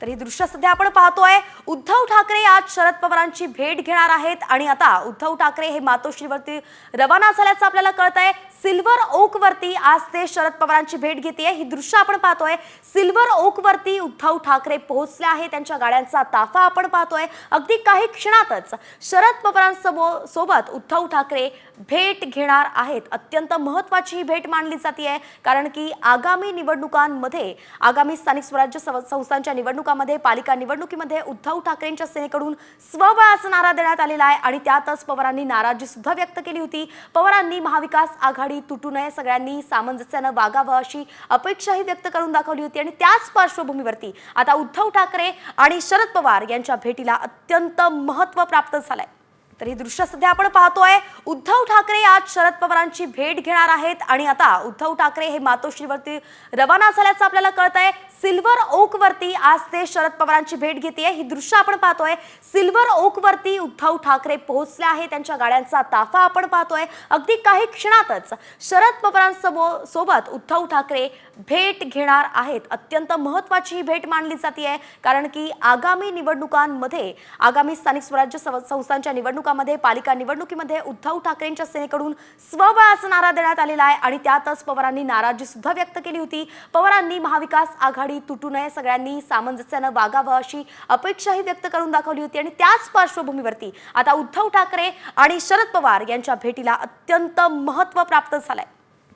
तर ही दृश्य सध्या आपण पाहतोय. उद्धव ठाकरे आज शरद पवारांची भेट घेणार आहेत आणि आता उद्धव ठाकरे हे मातोश्रीवरती रवाना झाल्याचं आपल्याला कळत आहे सिल्वर ओक वरती आज ते शरद पवारांची भेट घेते ही दृश्य आपण पाहतोय. सिल्वर ओक वरती उद्धव ठाकरे पोहोचले आहे त्यांच्या गाड्यांचा ताफा आपण पाहतोय. अगदी काही क्षणातच शरद पवारांसमो सोबत उद्धव ठाकरे भेट घेणार आहेत. अत्यंत महत्वाची ही भेट मानली जाते कारण की आगामी निवडणुकांमध्ये आगामी स्थानिक स्वराज्य संस्थांच्या निवडणुका निवडणुकामध्ये पालिका निवडणुकीमध्ये उद्धव ठाकरेंच्या सेनेकडून स्वबळाचा नारा देण्यात आलेला आहे आणि त्यातच पवारांनी नाराजी सुद्धा व्यक्त केली होती. पवारांनी महाविकास आघाडी तुटू नये सगळ्यांनी सामंजस्यानं वागावं अशी अपेक्षाही व्यक्त करून दाखवली होती आणि त्याच पार्श्वभूमीवरती आता उद्धव ठाकरे आणि शरद पवार यांच्या भेटीला अत्यंत महत्त्व प्राप्त झालंय. तर ही दृश्य सध्या आपण पाहतोय. उद्धव ठाकरे आज शरद पवारांची भेट घेणार आहेत आणि आता उद्धव ठाकरे हे मातोश्रीवरती रवाना झाल्याचं आपल्याला कळत आहे सिल्वर ओक वरती आज ते शरद पवारांची भेट घेते ही दृश्य आपण पाहतोय. सिल्वर ओक वरती उद्धव ठाकरे पोहोचले आहे. त्यांच्या गाड्यांचा ताफा आपण पाहतोय. अगदी काही क्षणातच शरद पवारांसमोर सोबत उद्धव ठाकरे भेट घेणार आहेत. अत्यंत महत्वाची ही भेट मानली जाते कारण की आगामी निवडणुकांमध्ये आगामी स्थानिक स्वराज्य संस्थांच्या निवडणुका निवडणुकामध्ये पालिका निवडणुकीमध्ये उद्धव ठाकरेंच्या सेनेकडून स्वबळाचा नारा देण्यात आलेला आहे आणि त्यातच पवारांनी नाराजी सुद्धा व्यक्त केली होती. पवारांनी महाविकास आघाडी तुटू नये सगळ्यांनी सामंजस्यानं वागावं अशी अपेक्षाही व्यक्त करून दाखवली होती आणि त्याच पार्श्वभूमीवरती आता उद्धव ठाकरे आणि शरद पवार यांच्या भेटीला अत्यंत महत्त्व प्राप्त झालंय.